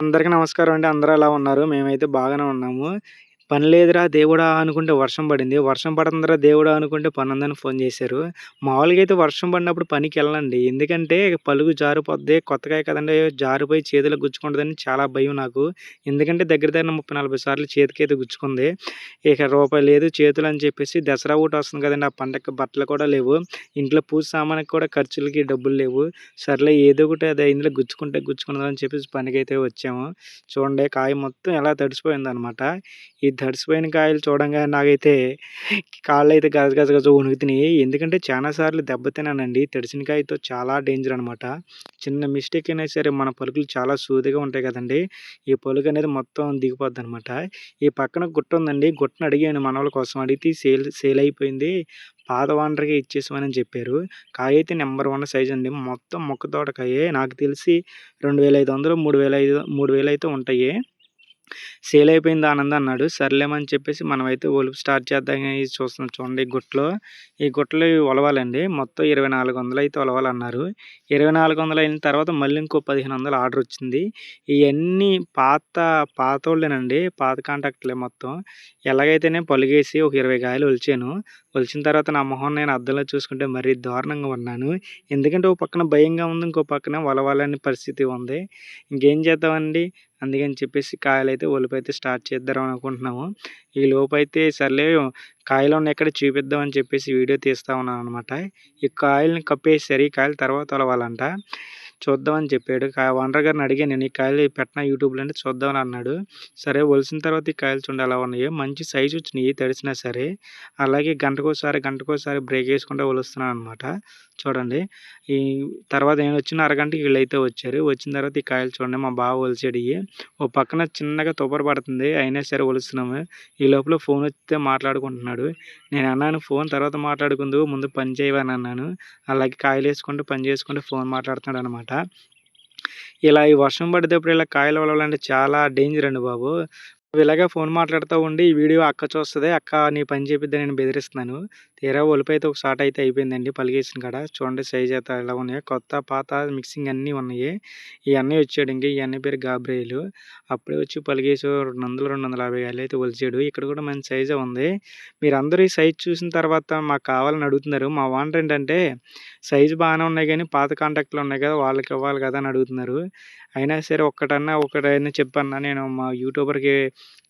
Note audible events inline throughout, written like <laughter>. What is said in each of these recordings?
అందరికీ నమస్కారం అండి. అందరూ ఎలా ఉన్నారు? మేమైతే బాగానే ఉన్నాము. పని లేదురా దేవుడా అనుకుంటే వర్షం పడింది. వర్షం పడుతుందిరా దేవుడా అనుకుంటే పని ఉందని ఫోన్ చేశారు. మామూలుగా అయితే వర్షం పడినప్పుడు పనికి వెళ్ళండి ఎందుకంటే పలుగు జారిపోద్ది. కొత్తగా కదండీ! జారిపోయి చేతులకు గుచ్చుకుంటుందని చాలా భయం నాకు. ఎందుకంటే దగ్గర దగ్గర 30, 40 సార్లు చేతికైతే గుచ్చుకుంది. ఇక రూపాయి లేదు చేతులు అని చెప్పేసి దసరా ఒకటి వస్తుంది కదండి ఆ పండగకి బట్టలు కూడా లేవు. ఇంట్లో పూజ సామానికి కూడా ఖర్చులకి డబ్బులు లేవు. సర్లే ఏదో ఒకటి అది ఇందులో గుచ్చుకుంటే గుచ్చుకున్నదని చెప్పేసి పనికైతే వచ్చాము. చూడండి కాయ మొత్తం ఎలా తడిసిపోయిందనమాట. ఈ తడిసిపోయిన కాయలు చూడంగానే నాకైతే కాళ్ళైతే గజ గజ గజ వణుకుతున్నాయి. ఎందుకంటే చాలా సార్లు దెబ్బతిన్నానండి. తడిసిన కాయతో చాలా డేంజర్ అనమాట. చిన్న మిస్టేక్ అయినా సరే మన పలుకులు చాలా సూదిగా ఉంటాయి కదండీ! ఈ పలుకు అనేది మొత్తం దిగిపోద్దనమాట. ఈ పక్కన గుట్ట ఉందండి. గుట్టను అడిగాను మనోళ్ళ కోసం అడిగితే సేల్ సేల్ అయిపోయింది. పాత ఓనర్‌కే ఇచ్చేసామని చెప్పారు. కాయ అయితే నెంబర్ వన్ సైజ్ అండి. మొత్తం మొక్క తోటకాయే. నాకు తెలిసి 2500, 3005 3000 అయితే ఉంటాయి. సేల్ అయిపోయింది ఆనంద్ అన్నాడు. సర్లేమని చెప్పేసి మనమైతే ఒలుపు స్టార్ట్ చేద్దాం అని చూస్తున్నాం చూడండి ఈ గుట్టలో. ఈ గుట్టలో ఒలవాలండి. మొత్తం 2400 అయితే ఒలవాలన్నారు. 2400 అయిన తర్వాత మళ్ళీ ఇంకో 1500 ఆర్డర్ వచ్చింది. ఇవన్నీ పాత పాతోళ్ళేనండి. పాత కాంటాక్ట్‌లే మొత్తం. ఎలాగైతేనే పలుగేసి ఒక 20 కాయలు ఒలిచాను. ఒలిచిన తర్వాత నా మొహం నేను అద్దంలో చూసుకుంటే మరీ దారుణంగా ఉన్నాను. ఎందుకంటే ఒక పక్కన భయంగా ఉంది. ఇంకో పక్కన ఒలవాలని పరిస్థితి ఉంది. ఇంకేం చేద్దామండి. అందుకని చెప్పేసి కాయలైతే ఒలిపైతే స్టార్ట్ చేద్దాం అనుకుంటున్నాము. ఈ లోపైతే సర్లే కాయలున్నాయి ఇక్కడ ఎక్కడ చూపిద్దామని చెప్పేసి వీడియో తీస్తా ఉన్నాననమాట. ఈ కాయల్ని కప్పేసారు. ఈ కాయలు తర్వాత ఒలవాలంట. చూద్దామని చెప్పాడు. కా ఓనర్ గారిని అడిగాను నేను. ఈ కాయలు పెట్టిన యూట్యూబ్‌లో అంటే చూద్దామని అన్నాడు. సరే ఒలిసిన తర్వాత ఈ కాయలు చూడండి అలా ఉన్నాయో. మంచి సైజు వచ్చినాయి తడిసినా సరే. అలాగే గంటకోసారి, గంటకోసారి బ్రేక్ వేసుకుంటూ వలుస్తున్నాను అనమాట చూడండి. ఈ తర్వాత నేనొచ్చిన అరగంటకి వీళ్ళైతే వచ్చారు. వచ్చిన తర్వాత ఈ కాయలు చూడండి మా బావ ఒలిచాడు ఓ పక్కన చిన్నగా తుపర పడుతుంది. అయినా సరే ఒలుస్తున్నాము. ఈ లోపల ఫోన్ వస్తే మాట్లాడుకుంటున్నాడు. నేను అన్నాను ఫోన్ తర్వాత మాట్లాడుకుందు ముందు పని చేయవని అన్నాను. అలాగే కాయలు వేసుకుంటూ పని చేసుకుంటూ ఫోన్ మాట్లాడుతున్నాడు అనమాట అనమాట ఇలా ఈ వర్షం పడేటప్పుడు ఇలా కాయలు వలవాలంటే చాలా డేంజర్ అండి బాబు. ఇలాగే ఫోన్ మాట్లాడుతూ ఉండి ఈ వీడియో అక్క చూస్తుంది అక్క నీ పని చేపిద్దని నేను బెదిరిస్తున్నాను. తీరా ఒలిపైతే ఒక షాట్ అయితే అయిపోయిందండి పలిగేసిన కాడ. చూడండి సైజ్ అయితే ఎలా ఉన్నాయో. కొత్త, పాత మిక్సింగ్ అన్నీ ఉన్నాయి. ఈ అన్నయ్య వచ్చాడు ఇంకా ఈ అన్నయ్య పేరు గాబ్రేలు అప్పుడే వచ్చి పలిగేసి 200, 250 కాయలు అయితే ఒలిచాడు. ఇక్కడ కూడా మంచి సైజే ఉంది. మీరందరూ ఈ సైజ్ చూసిన తర్వాత మాకు కావాలని అడుగుతున్నారు. మా ఓనర్ ఏంటంటే సైజ్ బాగానే ఉన్నాయి కానీ పాత కాంటాక్ట్‌లు ఉన్నాయి కదా! వాళ్ళకి ఇవ్వాలి కదా! అని అడుగుతున్నారు. అయినా సరే ఒక్కటన్నా ఒకటైనా చెప్పన్నా నేను మా యూట్యూబర్‌కి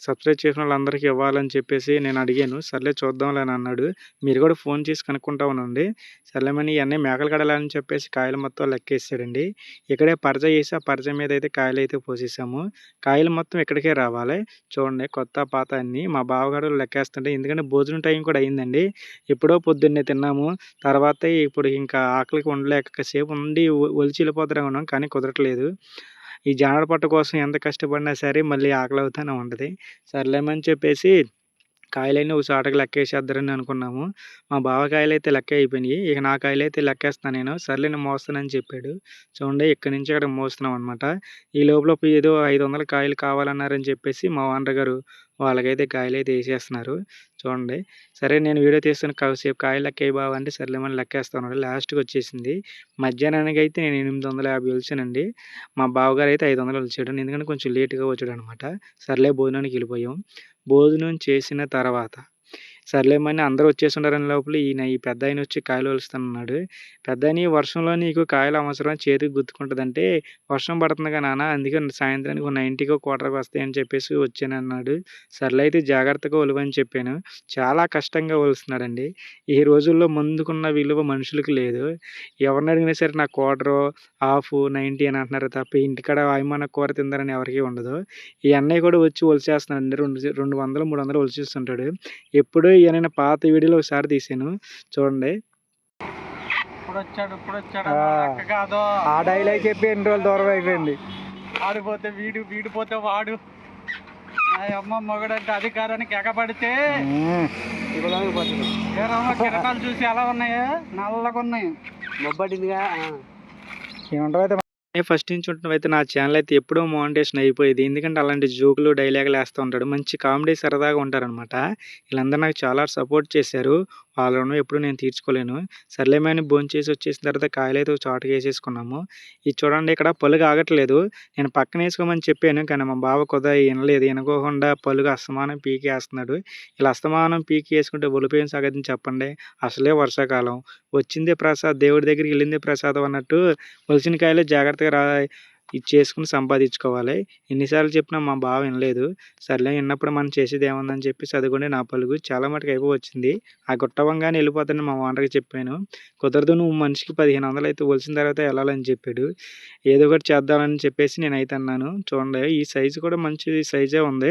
సబ్స్క్రైబ్ చేసిన వాళ్ళందరికీ ఇవ్వాలని చెప్పేసి నేను అడిగాను. సర్లే చూద్దాంలే అని అన్నాడు. మీరు కూడా ఫోన్ చేసి కనుక్కుంటా ఉండండి. సర్లేమని ఇవన్నీ మేకలు కడాలని చెప్పేసి కాయలు మొత్తం లెక్కేసాడండి. ఇక్కడే పరజ వేసి ఆ పరజ మీద అయితే కాయలు అయితే పోసేసాము. కాయలు మొత్తం ఇక్కడికే రావాలి. చూడండి కొత్త, పాత అన్నీ. మా బావగాడు లెక్కేస్తుంటే ఎందుకంటే భోజనం టైం కూడా అయిందండి. ఎప్పుడో పొద్దున్నే తిన్నాము. తర్వాత ఇప్పుడు ఇంకా ఆకలికి ఉండలేక సేపు ఉండి ఒ ఒలిచి ఉన్నాం కానీ కుదరట్లేదు. ఈ జానపట్ట కోసం ఎంత కష్టపడినా సరే మళ్ళీ ఆకలి అవుతూనే ఉంటుంది. సర్లేమని చెప్పేసి కాయలన్నీ ఒక చాటకి లెక్కేసేద్దారని అనుకున్నాము. మా బావ అయితే లెక్క అయిపోయినాయి. ఇక నా కాయలు అయితే లెక్కేస్తాను నేను. సర్లే నేను మోస్తానని చెప్పాడు. చూడండి ఇక్కడ నుంచి అక్కడ మోస్తున్నాం అనమాట. ఈ లోపల ఏదో 500 కాయలు కావాలన్నారని చెప్పేసి మా ఓనర్ గారు వాళ్ళకైతే కాయలు అయితే వేసేస్తున్నారు చూడండి. సరే నేను వీడియో తీస్తాను కాసేపు కాయలు లెక్క బావ అంటే సర్లేమని లెక్కేస్తా లాస్ట్‌కి వచ్చేసింది. మధ్యాహ్నానికి అయితే నేను 850 ఒలిచానండి. మా బావగారైతే 500 ఒలిచాడు. ఎందుకంటే కొంచెం లేట్‌గా వచ్చాడనమాట. సర్లే భోజనానికి వెళ్ళిపోయాం. భోజనం చేసిన తర్వాత సర్లేమని అందరూ వచ్చేసుండారని లోపల ఈయన ఈ పెద్దాయన వచ్చి కాయలు వలుస్తున్నాడు పెద్ద ఆయన వర్షంలో నీకు కాయలు అవసరం చేతికి గుర్తుకుంటుందంటే వర్షం పడుతుందిగా నాన్న అందుకే సాయంత్రానికి ఒక 90కో, క్వార్టర్‌కో వస్తాయని చెప్పేసి వచ్చానన్నాడు. సర్లే అయితే జాగ్రత్తగా ఒలువని చెప్పాను. చాలా కష్టంగా ఒలుస్తున్నాడండి. ఈ రోజుల్లో మందుకున్న విలువ మనుషులకు లేదు. ఎవరిని అడిగినా సరే నా క్వార్టరు, హాఫ్ నైంటీ అని అంటున్నారు తప్ప ఇంటికాడ ఆయమన్న కూర తిందారని ఎవరికీ ఉండదు. ఈ అన్నయ్య కూడా వచ్చి ఒలిచేస్తున్నాడండి. రెండు 200, 300 ఒలిచేస్తుంటాడు. ఎప్పుడూ ఈయన పాత వీడియోలో ఒకసారి తీశాను. చూడండి. ఆ. డైలాగ్ చెప్పి ఎన్ని రోజులు దూరం అయిపోయింది. ఆడిపోతే వీడు వీడిపోతే వాడు అమ్మ మొగడంటే అధికారానికి ఎగబడితే కిరటాలు చూసి ఎలా ఉన్నాయా నల్లగా ఉన్నాయి మొబ్బడిందిగా నేను ఫస్ట్ నుంచి ఉంటున్నవైతే నా ఛానల్ అయితే ఎప్పుడో మోనిటేషన్ అయిపోయేది. ఎందుకంటే అలాంటి జోకులు, డైలాగులు వేస్తూ ఉంటాడు. మంచి కామెడీ సరదాగా ఉంటారనమాట. వీళ్ళందరూ నాకు చాలా సపోర్ట్ చేశారు. వాళ్ళ రుణం ఎప్పుడు నేను తీర్చుకోలేను. సర్లేమని భోంచేసి వచ్చేసిన తర్వాత కాయలైతే ఒక చోటకేసేసుకున్నాము. ఇది చూడండి ఇక్కడ పలుగు ఆగట్లేదు. నేను పక్కనేసుకోమని చెప్పాను. కానీ మా బావ కుదర వినలేదు వినకోకుండా పలుగు అస్తమానం పీకేస్తున్నాడు. ఇలా అస్తమానం పీకి వేసుకుంటే ఒలిపోయిన సంగతి చెప్పండి. అసలే వర్షాకాలం. వచ్చిందే ప్రసాద్ దేవుడి దగ్గరికి వెళ్ళిందే ప్రసాదం అన్నట్టు ఒలిచిన కాయలు జాగ్రత్తగా రా ఇది చేసుకుని సంపాదించుకోవాలి. ఎన్నిసార్లు చెప్పినా మా బావ వినలేదు సర్లే విన్నప్పుడు మనం చేసేది ఏముందని చెప్పి చదువుకుంటే నా పలుగు చాలా మటుకు అయిపో వచ్చింది. ఆ గుట్టవంగానే వెళ్ళిపోతాను మా ఓనర్‌కి చెప్పాను. కుదరదు నువ్వు మనిషికి 1500 అయితే ఒలిసిన తర్వాత వెళ్ళాలని చెప్పాడు. ఏదో ఒకటి చేద్దామని చెప్పేసి నేను అయితే అన్నాను. చూడండి ఈ సైజు కూడా మంచి సైజే ఉంది.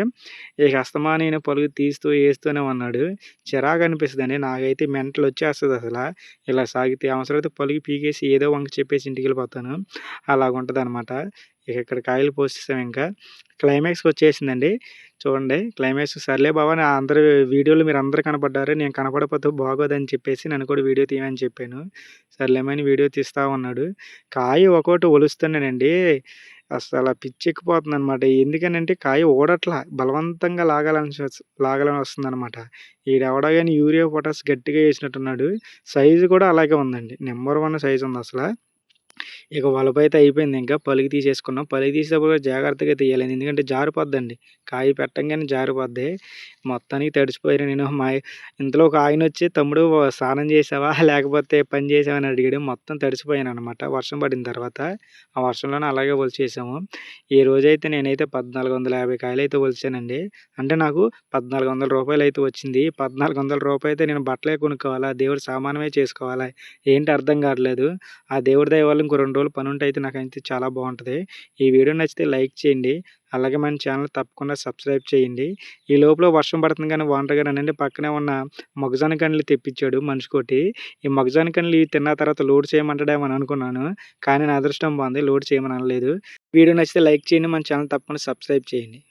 ఇక హస్తమా నేను పలుగు తీస్తూ వేస్తూనే ఉన్నాడు. చిరాకు అనిపిస్తదండి. నాకైతే మెంటలు వచ్చేస్తుంది అసలు ఇలా సాగితే అవసరమైతే పలుగు పీకేసి ఏదో వంక చెప్పేసి ఇంటికెళ్ళిపోతాను. అనమాట ఇక ఇక్కడ కాయలు పోసిస్తాం ఇంకా. క్లైమాక్స్‌కి వచ్చేసిందండి. చూడండి క్లైమాక్స్ సర్లే బావ అందరు వీడియోలు మీరు అందరు కనపడ్డారు. నేను కనపడపోతే బాగోదని చెప్పేసి నన్ను కూడా వీడియో తీయమని చెప్పాను. సర్లేమని వీడియో తీస్తా ఉన్నాడు. కాయ ఒక్కోటి ఒలుస్తున్నానండి. అసల పిచ్చెక్కిపోతుందనమాట. ఎందుకనంటే కాయ ఓడట్లా బలవంతంగా లాగాలని లాగాలని వస్తుంది అనమాట ఈడెవడో కానీ యూరియా, పొటాష్ గట్టిగా వేసినట్టున్నాడు సైజు కూడా అలాగే ఉందండి. నెంబర్ వన్ సైజు ఉంది అసలు ఇక వలపైతే అయిపోయింది ఇంకా. పలికి తీసేసుకున్నాం. పలికి తీసేటప్పుడు జాగ్రత్తగా తీయాలి. ఎందుకంటే జారిపోద్దండి. కాయ పెట్టంగానే జారిపోద్ది. మొత్తానికి తడిచిపోయారు నేను. మా ఇంతలో ఒక ఆయన వచ్చి తమ్ముడు స్నానం చేసావా? <laughs> లేకపోతే పని చేసావా? అని అడిగాడు. మొత్తం తడిసిపోయాననమాట వర్షం పడిన తర్వాత. ఆ వర్షంలోనే అలాగే ఒలిచేసాము. ఈ రోజైతే నేనైతే పద్నాలుగు వందల యాభై కాయలు అయితే ఒలిచానండి. అంటే నాకు పద్నాలుగు వందల రూపాయలు అయితే వచ్చింది. పద్నాలుగు వందల రూపాయలు అయితే నేను బట్టలే కొనుక్కోవాలా? దేవుడు సామానమే చేసుకోవాలా? ఏంటి అర్థం కావట్లేదు. ఆ దేవుడి దయ వల్ల ఇంకో 2 రోజులు ఉంటే అయితే నాకైతే చాలా బాగుంటుంది ఈ వీడియో నచ్చితే లైక్ చేయండి. అలాగే మన ఛానల్ తప్పకుండా సబ్స్క్రైబ్ చేయండి. ఈ లోపల వర్షం పడుతుంది కానీ వాంటర్ గారు అనండి పక్కనే ఉన్న మొగజొన్న కండ్లు తెప్పించాడు మనిషికోటి. ఈ మొగజొన్న కండ్లు తిన్న తర్వాత లోడ్ చేయమంటాడేమని అని అనుకున్నాను. కానీ నా అదృష్టం బాగుంది లోడ్ చేయమని అనలేదు. వీడియో నచ్చితే లైక్ చేయండి. మన ఛానల్ తప్పకుండా సబ్స్క్రైబ్ చేయండి.